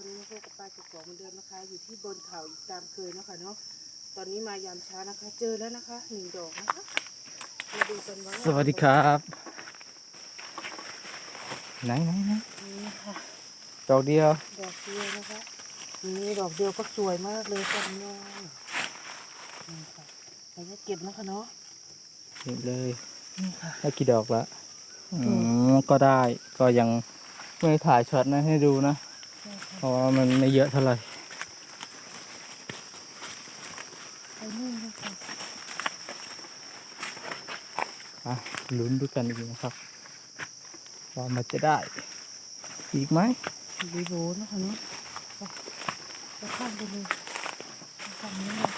วันนี้มาพบกับปลากระป๋องเหมือนเดิมนะคะ อยู่ที่บนเขาอีกตามเคยเนาะค่ะเนาะตอนนี้มายามเช้านะคะ เจอแล้วนะคะหนึ่งดอกนะคะมาดูกันว่าสวัสดีครับ ไหนไหนไหนนี่ค่ะดอกเดียวดอกเดียวนะคะนี่ดอกเดียวก็สวยมากเลยค่ะน้องนี่ค่ะเราจะเก็บนะคะเนาะเห็นเลยนี่ค่ะ ได้กี่ดอกละอืมก็ได้ก็ยังไม่ถ่ายช็อตนะให้ดูนะนี่ค่ะ เพราะว่ามันไม่เยอะเท่าไหร่ไปนู่นเลยค่ะอะลุ้นด้วยกันอีกนะครับ ว่ามันจะได้ อีกไหมวีโบนะคะเนาะไปไปข้ามไปเลยไปข้ามนี้เลย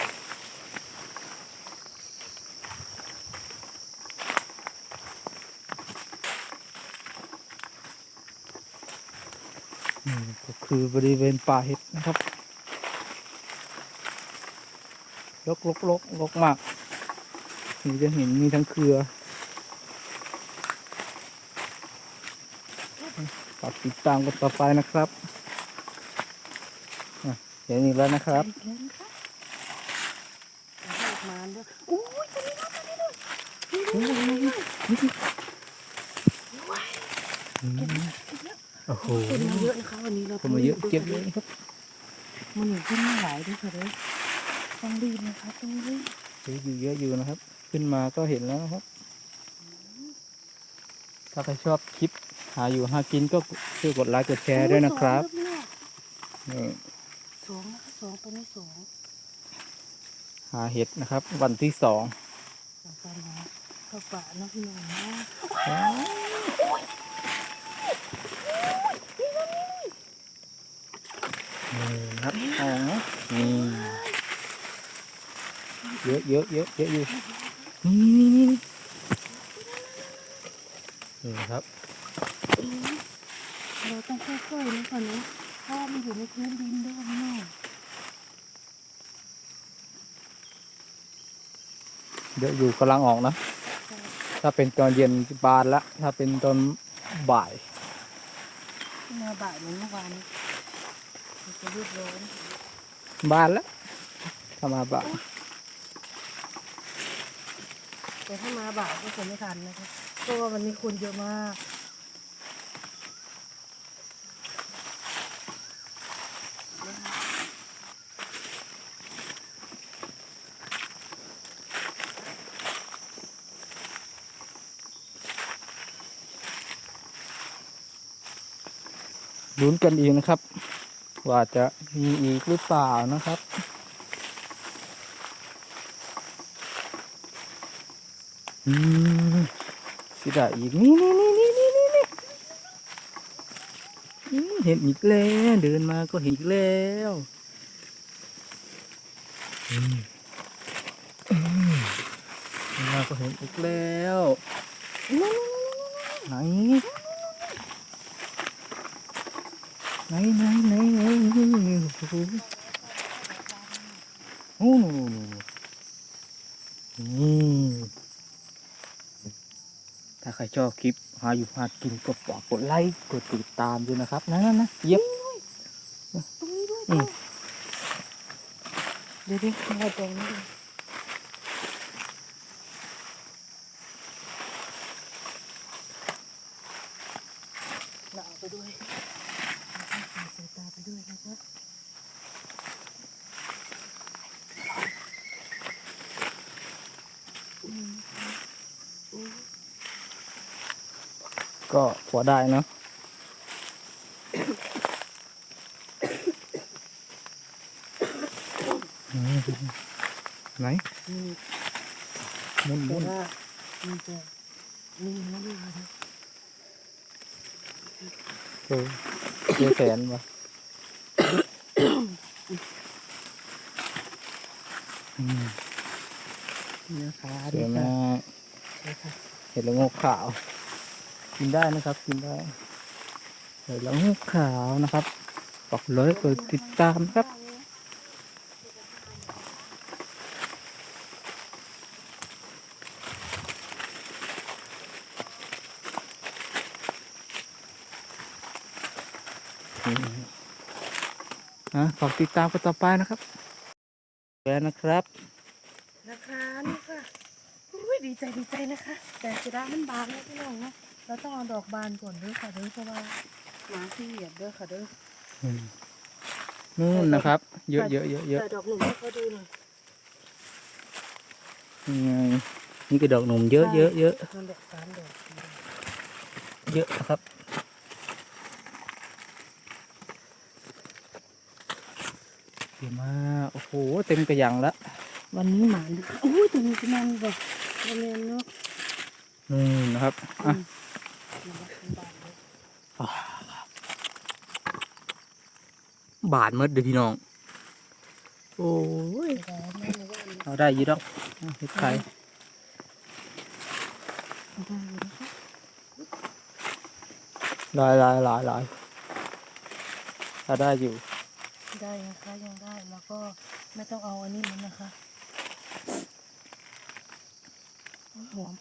นี่ก็คือบริเวณป่าเห็ดนะครับลกลกลกลกมากมีจะเห็นมีทั้งเครือฝากติดตามกันต่อไปนะครับอะเห็นอีกแล้วนะครับอีกแล้วนะคะเอาให้ออกมาด้วยอุ้ยตัวนี้ด้วยตัวนี้ด้วยนี่ด้วยนี่ด้วยว้ายอืม โอ้โหคนมาเยอะนะคะวันนี้เราคนมาเยอะเก็บเลยนะครับ มันอยู่ขึ้นมาหลายด้วยค่ะเลยต้องรีบนะคะต้องรีบเยอะอยู่เยอะอยู่นะครับ ขึ้นมาก็เห็นแล้วนะครับ ถ้าใครชอบคลิปหาอยู่หากินก็ช่วยกดไลค์กดแชร์ด้วยนะครับนี่สองนะคะสองตัวนี้สองหาเห็ดนะครับ วันที่สองสองตัวนะเข้าป่าเนาะพี่น้องนะ ครับอ๋อนี่เยอะเยอะเยอะเยอะอยู่นี่นี่นี่นี่นี่ครับเราต้องค่อยๆนะคะเนาะเพราะว่ามันอยู่ในพื้นดินด้วยพี่น้องเยอะอยู่กำลังออกนะ ถ้าเป็นตอนเย็นบานละ ถ้าเป็นตอนบ่ายที่มาบ่ายเหมือนเมื่อวานนี้มันจะรี บร้อนบานละถ้ามาบ่ายแต่ถ้ามาบ่ายก็คงไม่ทันนะคะเพราะว่าวันนี้คนเยอะมากลุ้นกันอีกนะครับ ว่าจะมีอีกหรือเปล่านะครับ อืมสิได้อีกนี่นี่นี่นี่นี่นี่เห็นอีกแล้วเดินมาก็เห็นอีกแล้วอืมอืมเดินมาก็เห็นอีกแล้วไหน ไหนไหนไหนไหนโอ้โหโอ้โหนี่ถ้าใครชอบคลิปหาอยู่หากินก็ฝากกดไลค์กดติดตามด้วยนะครับนั่นนะนะเย็บตรงนี้ด้วยเดี๋ยวดิมาตรงนี้ด้วยเราเอาไปด้วยเอาไปใส่ตาไปด้วยนะคะ อืมอืม ก็พอได้เนาะอืมไหนอืมหมุนหแต่มุนว่ามันจะนี่นะลูกนะเออเจอแสนวะอืมเนื้อขาสวยค่ะมากใช่ค่ะเห็ดละโงกขาว กินได้นะครับ กินได้เห็ดละโงขาวนะครับบอกเลยกดติดตามครับอืมนะฝากติดตามกันต่อไปนะครับแล้วนะครับนะคะนี่ค่ะอุ้ยดีใจดีใจนะคะ แต่จะได้มันบานแล้วพี่น้องนะ เราต้องเอาดอกบานก่อนเด้อค่ะเด้อเพราะว่าหมาที่เหยียบเด้อค่ะเด้ออืมนู่นนะครับ เยอะเยอะเยอะเยอะแต่ดอกหนุ่มให้เขาดูหน่อยนี่ไงนี่ก็ดอกหนุ่มเยอะเยอะเยอะมันดอกสามดอกเยอะนะครับ เยอะมากโอ้โหเต็มกระยังละวันนี้หมาดูอุ้ยตัวนี้จะมันแบบบริเวณเนาะนี่นะครับอะมันรักมัน บานเลยบาดหมดเด้อพี่น้อง โอ้ยแต่ว่าไม่รู้ว่าอันนี้เอาได้อยี่ดอกเห็ดไข่หลายหลายหลายหลายเอาได้อยู่ ได้นะคะยังได้แล้วก็ไม่ต้องเอาอันนี้มันนะคะหอม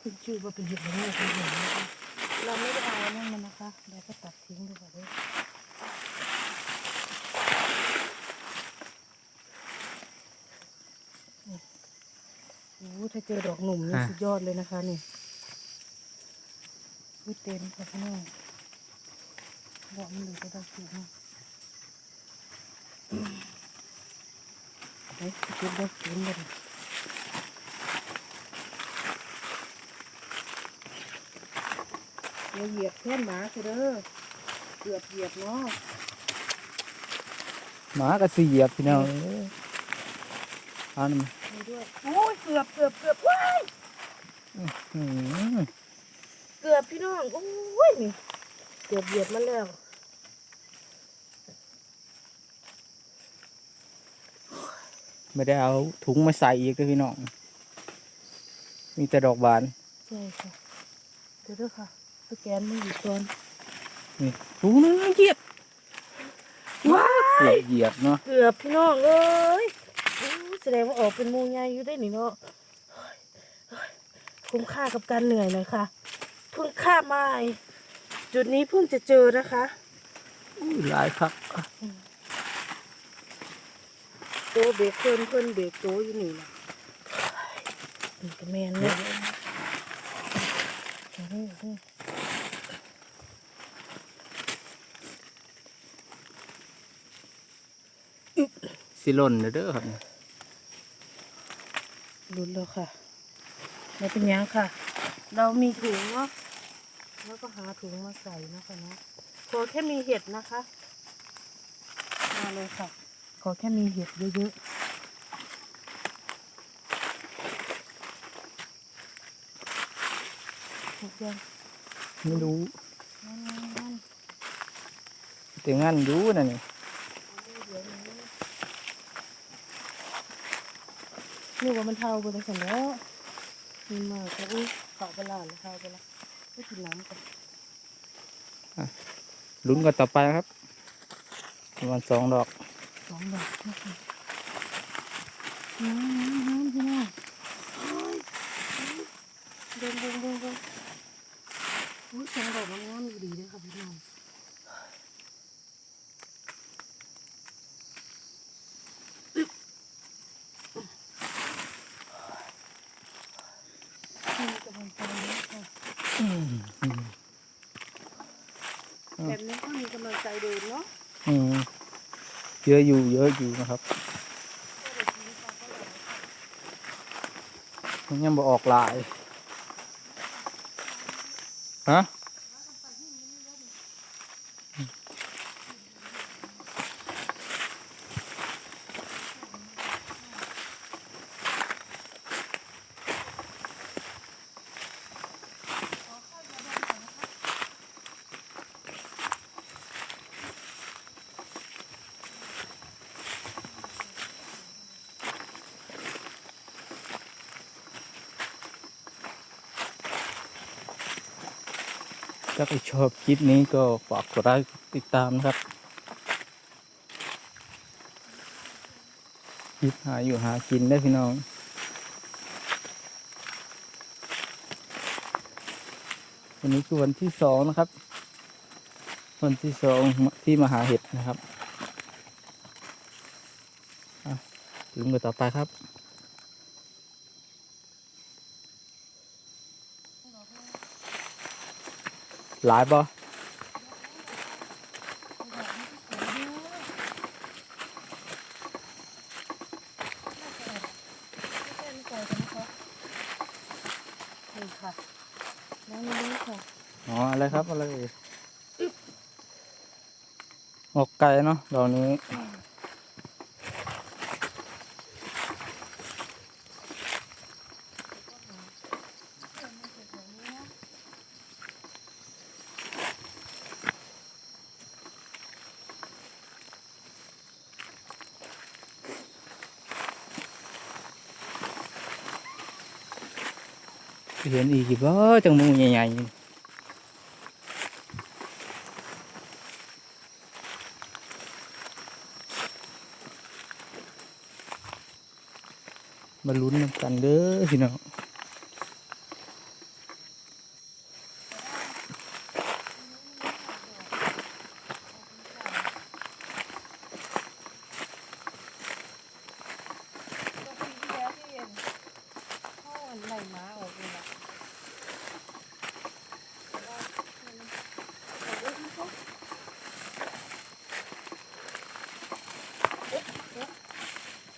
ขึ้นชื่อว่าเป็นเห็ดละโงกเป็นเห็ดนะคะ เราไม่ได้เอาอันนั่นมันนะคะเดี๋ยวก็ตัดทิ้งดีกว่าเด้วยโอ้โหถ้าเจอดอกหนุ่มนี่อะสุดยอดเลยนะคะนี่วิเต็มค่ะพี่น้องดอกมันเหลือแต่ดอกสูงอะไปเก็บดอกสูงเลย อย่าเหยียบแท่นหมาเถอะเด้อเกือบเหยียบเนาะหมากระสีเหยียบพี่น้องเอ้ยเอาหนึ่งมีด้วยโอ้ยเกือบเกือบเกือบว้ายอืมเกือบพี่น้องโอ้ยนี่เกือบเหยียบมันแล้วไม่ได้เอาถุงมาใส่อีกเลยพี่น้อง มีแต่ดอกบาน ใช่ค่ะเดี๋ยวด้วยค่ะ สแกนมันอยู่ก่อนนี่ถุงนึงเหยียบว้าเกือบเหยียบเนาะเกือบพี่น้องเอ้ยอู้แสดงว่าออกเป็นหมูใหญ่อยู่ได้นี่เนาะเฮ้ยเฮ้ยคุ้มค่ากับการเหนื่อยเลยค่ะเพิ่งข้ามมาไอ้จุดนี้เพิ่งจะเจอนะคะอุ้ยหลายครับโตเบรกเพิ่นเพิ่นเบรกโตอยู่นี่นะเฮ้ยนี่ก็แมนเลยโอ้โหโอ้โห สิหล่นเด้อครับลุ้นแล้วค่ะไม่เป็นหยังค่ะ เรามีถุงเนาะแล้วก็หาถุงมาใส่นะคะเนาะขอแค่มีเห็ดนะคะ มาเลยค่ะ ขอแค่มีเห็ดเยอะๆหมดยังไม่รู้นั่นนั่นนั่นแต่งั้นอยู่นะนี่เดี๋ยวนี้ นึกว่ามันเท่าไปเลยค่ะแล้วมีมากค่ะอุ้ยเข้าไปลาแล้วเข้าไปละไม่กินน้ำกันลุ้นกันต่อไปครับประมาณสองดอกสองดอกนะคะน้ำน้ำน้ำพี่น้องโอ้ยเดินเดินเดินเดินอุ้ยสองดอกมันงอนอยู่ดีเลยค่ะพี่น้องอึ๊บมีกำลังใจนะคะ อืมอืม แบบนี้ก็มีกำลังใจเดินเนาะ อืม เยอะอยู่เยอะอยู่นะครับมันยังบ่ออกลายฮะ ถ้าใครชอบคลิปนี้ก็ฝากกดไลค์ติดตามนะครับคลิปหาอยู่หากินได้พี่น้องวันนี้คือวันที่สองนะครับ วันที่สองที่มาหาเห็ดนะครับถึงมือต่อไปครับ หลายบ่นี่ค่ะน้องนี่ค่ะ อ๋อ อะไรครับ อะไรเอ่ยออกไกลเนาะดอกนี้ เห็นอีกบ่จังมูใหญ่ๆมาลุ้นกันเด้อพี่น้อง ก็ปีที่แล้วที่เอ็นเข้าอันไหลม้าออกเลยล่ะ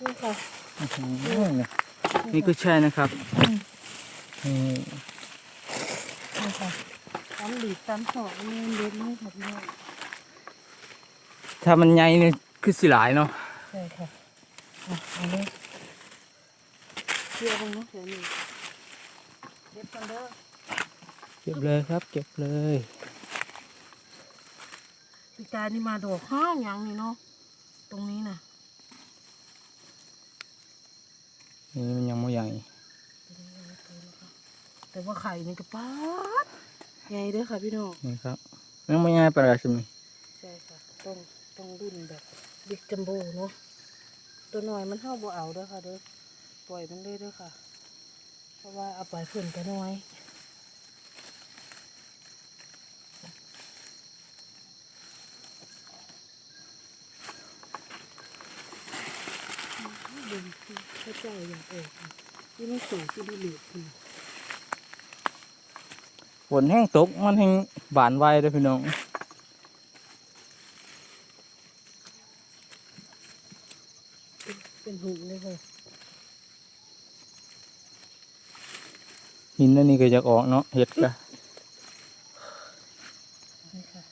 นี่ ค่ะอื้อหือนี่ก็ใช่นะครับนี่นี่ค่ะตำบีบตำสอกนี่เล็ดนี่ค่ะพี่น้องถ้ามันใหญ่นี่คือสิหลายเนาะใช่ค่ะอะอันนี้เชื่อตรงนี้เดี๋ยวนี้เด็ดกันเด้อเก็บเลยครับ เก็บเลยพี่ตานี่มาดอกข้าวยังนี่เนาะตรงนี้น่ะ นี่มันยังไม่ใหญ่ แต่ว่าไข่นี่ก็ป๊าดใหญ่เด้อค่ะพี่น้องนี่ครับยังไม่ใหญ่ปานใดใช่ไหมใช่ค่ะต้องต้องรุ่นแบบบิ๊กจัมโบ้เนาะตัวน้อยมันเท่าบ่เอาเด้อค่ะเด้อปล่อยมันเลยเด้อค่ะ เพราะว่าเอาไปเพิ่นก็น้อย ดึงเข้าใจอย่างเอกที่ไม่สูงที่ไม่เหลือคือฝนแห้งตกมันแห้งบานไวเด้อพี่น้องเป็นเป็นหุ่นเลยค่ะหินอันนี้ก็จะออกเนาะเห็ดกะนี่ค่ะ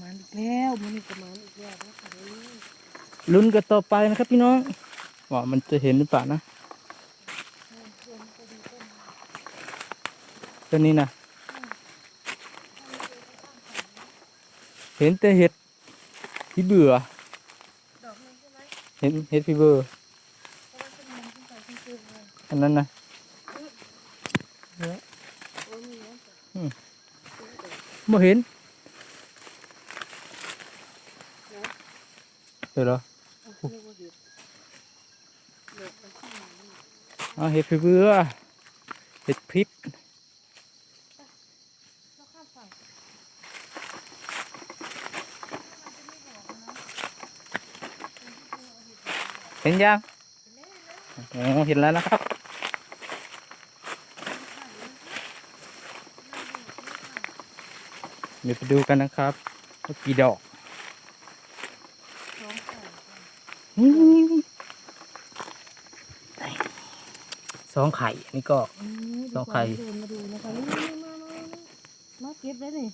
มันอีกแล้วมันอีกประมาณอีกแล้วนะคะเด้อ ลุ้นกันต่อไปนะครับพี่น้องว่ามันจะเห็นหรือเปล่านะตัวนี้นะเห็นแต่เห็ดพี่เบื่อเห็นเห็ดพี่เบื่อันขึ้นไปขึ้นไปเลยอันนั้นนะโอ้ยมีน้ำจ้ะไม่เห็นเดี๋ยวเหรอ เอาเห็ดผีเบื่อเห็ดพริกเห็นยังโอ้เห็นแล้วนะครับเดี๋ยวไปดูกันนะครับว่ากี่ดอก สองฝั่ง สองไข่อันนี่ก็อืมสองไข่ เดินมาดูนะคะนี่นี่มามามามาเก็บได้นี่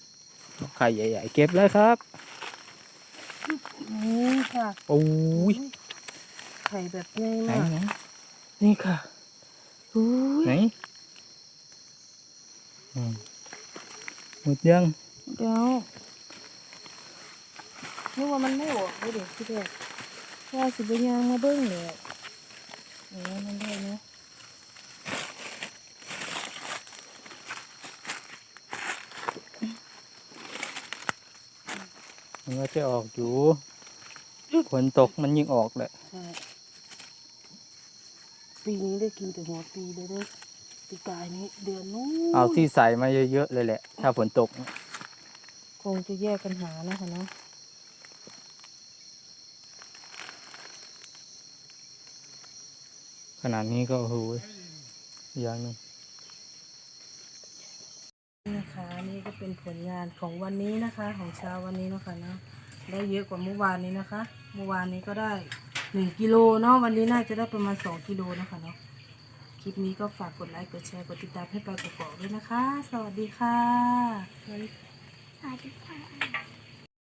สองไข่ใหญ่ๆเก็บเลยครับนี่ค่ะโอ้ยไข่แบบง่ายไหนมากไหนนี่ค่ะอุ้ยไหนอืมหมดยังเดี๋ยวนึกว่ามันไม่ออกเลยเด็กพี่เด็ก ว่าสิบยางมาเบิ้งเลยโอ้ยมันได้เนาะมันก็จะออกอยู่ฝนตกมันยิ่งออกแหละใช่ปีนี้ได้กินแต่หัวปีเลยเด้อปีกายนี้เดือนนู้นเอาที่ใส่มาเยอะๆเลยแหละ ถ้าฝนตก คงจะแยกกันหานะคะเนาะ นาดนี้ก็โอ้โหอย่างหนึ่งนะคะนี่ก็เป็นผลงานของวันนี้นะคะ ของเช้าวันนี้นะคะเนาะได้เยอะกว่าเมื่อวานนี้นะคะ เมื่อวานนี้ก็ได้หนึ่งกิโลเนาะวันนี้น่าจะได้ประมาณสองกิโลนะคะเนาะคลิปนี้ก็ฝากกดไลค์กดแชร์กดติดตามให้ไปกดกอกด้วยนะคะ สวัสดีค่ะสวัสดีค่ะ